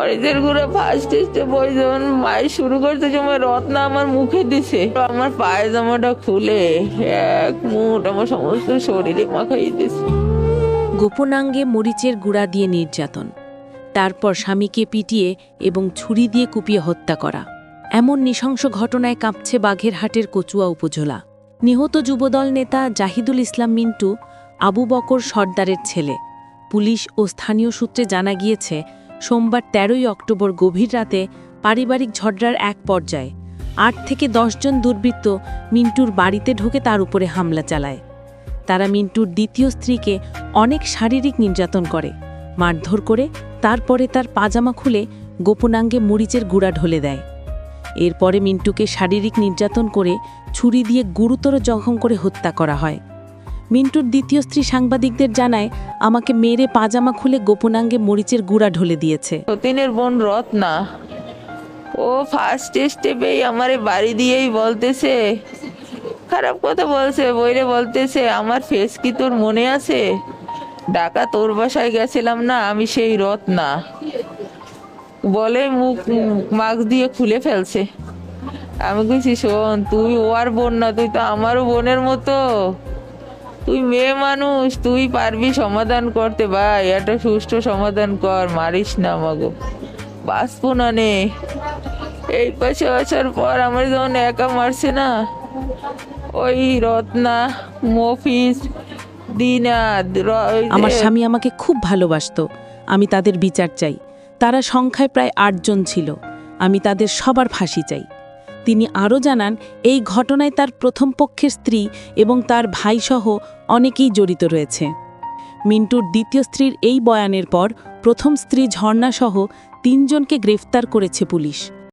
মরিচের গুঁড়ো first step ওই যখন মায়ের শুরু করতে সময় রত্না আমার মুখে দিছে। আমার পায়জামাটা খুলে এক মুঠ আমার সমস্ত শরীরে মাখাই দিছে। গোপনাঙ্গে মরিচের গুঁড়া দিয়ে নির্যাতন, তারপর স্বামীকে পিটিয়ে এবং ছুরি দিয়ে কুপিয়ে হত্যা করা। এমন নৃশংস ঘটনায় কাঁপছে বাঘেরহাটের কচুয়া উপজেলা। নিহত যুবদল নেতা জাহিদুল ইসলাম মিন্টু, আবু বকর সর্দারের ছেলে। পুলিশ ও স্থানীয় সূত্রে জানা গিয়েছে সোমবার তেরোই অক্টোবর গভীর রাতে পারিবারিক ঝগড়ার এক পর্যায়ে আট থেকে জন দুর্বৃত্ত মিন্টুর বাড়িতে ঢুকে তার উপরে হামলা চালায়। তারা মিন্টুর দ্বিতীয় স্ত্রীকে অনেক শারীরিক নির্যাতন করে, মারধর করে, তারপরে তার পাজামা খুলে গোপনাঙ্গে মরিচের গুড়া ঢলে দেয়। এরপরে মিন্টুকে শারীরিক নির্যাতন করে ছুরি দিয়ে গুরুতর জখম করে হত্যা করা হয়। মিন্টুর দ্বিতীয় স্ত্রী সাংবাদিকদের জানায়, আমাকে মেরে পাজামা খুলে গোপনাঙ্গে মরিচের গুঁড়া ঢলে দিয়েছে। সতীনের বোন রত্না, ও ফার্স্ট স্টেপেই আমারে বাড়ি দিয়েই বলতেছে। খারাপ কথা বলছে, বইরে বলতেছে, আমার ফেস কি তোর মনে আছে? ঢাকা তোর বাসায় গেছিলাম না, আমি সেই রত্না। বলে মুখ মাস্ক দিয়ে খুলে ফেলছে। আমি কইছি, শোন, তুই ও আর বোন না, তুই তো আমারও বোনের মতো। তুই মেয়ে মানুষ, তুই পারবি সমাধান করতে ভাই, একটা সুষ্ঠু সমাধান কর, মারিস না আমাকে বাঁচবো না নে। এই পাশে আসার পর আমার যখন একা মারছে না, ওই রত্না মফিস দিনা আমার স্বামী আমাকে খুব ভালোবাসতো। আমি তাদের বিচার চাই। তারা সংখ্যায় প্রায় আটজন ছিল। আমি তাদের সবার ফাঁসি চাই। তিনি আরও জানান, এই ঘটনায় তার প্রথম পক্ষের স্ত্রী এবং তার ভাইসহ অনেকেই জড়িত রয়েছে। মিন্টুর দ্বিতীয় স্ত্রীর এই বয়ানের পর প্রথম স্ত্রী ঝর্ণাসহ তিনজনকে গ্রেফতার করেছে পুলিশ।